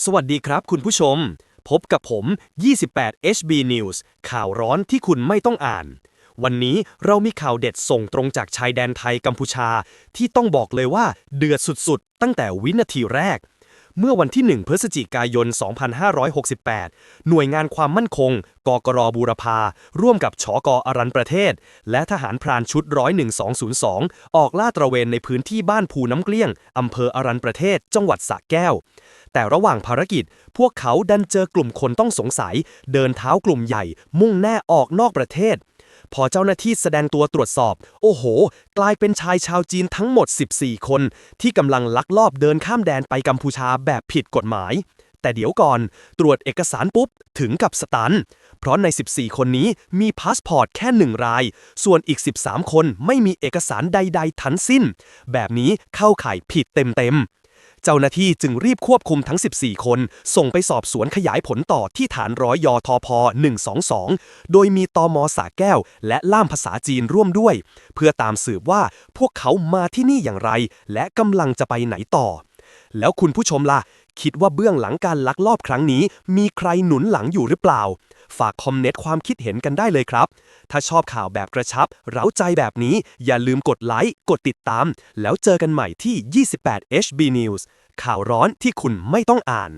สวัสดีครับคุณผู้ชม พบกับผม 28 HB News ข่าวร้อนที่คุณไม่ต้องอ่าน วันนี้เรามีข่าวเด็ดส่งตรงจากชายแดนไทยกัมพูชา ที่ต้องบอกเลยว่าเดือดสุดๆ ตั้งแต่วินาทีแรก เมื่อวันที่ 1 พฤศจิกายน 2568 หน่วยงานความมั่นคง กกรบูรพา ร่วมกับชกอรันประเทศ และทหารพรานชุด11202ออกล่าตระเวนในพื้นที่บ้านภูน้ำเกลี้ยง อำเภออรันประเทศ จังหวัดสระแก้ว แต่ระหว่างภารกิจ พวกเขาดันเจอกลุ่มคนต้องสงสัย เดินเท้ากลุ่มใหญ่ มุ่งหน้าออกนอกประเทศ พอเจ้าหน้าที่แสดงตัวตรวจสอบ โอ้โห กลายเป็นชายชาวจีนทั้งหมด 14 คน ที่กำลังลักลอบเดินข้ามแดนไปกัมพูชาแบบผิดกฎหมาย แต่เดี๋ยวก่อน ตรวจเอกสารปุ๊บ ถึงกับสตัน เพราะใน 14 คนนี้มีพาสปอร์ตแค่หนึ่งราย ส่วนอีก 13 คนไม่มีเอกสารใด ๆ ทั้งสิ้น แบบนี้เข้าข่ายผิดเต็มๆ เจ้าหน้าที่จึงรีบควบคุมทั้ง 14 คน ส่งไปสอบสวนขยายผลต่อที่ฐานร้อยยอทอพ122 โดยมีตอมสาแก้ว และล่ามภาษาจีนร่วมด้วย เพื่อตามสืบว่าพวกเขามาที่นี่อย่างไร และกำลังจะไปไหนต่อ แล้วคุณผู้ชมล่ะ คิดว่าเบื้องหลังการลักลอบครั้งนี้ มีใครหนุนหลังอยู่หรือเปล่า ฝากคอมเมนต์ความคิดเห็นกันได้เลยครับ ถ้าชอบข่าวแบบกระชับ เร้าใจแบบนี้ อย่าลืมกดไลค์ กดติดตาม แล้วเจอกันใหม่ที่ 28 HB News ข่าวร้อนที่คุณไม่ต้องอ่าน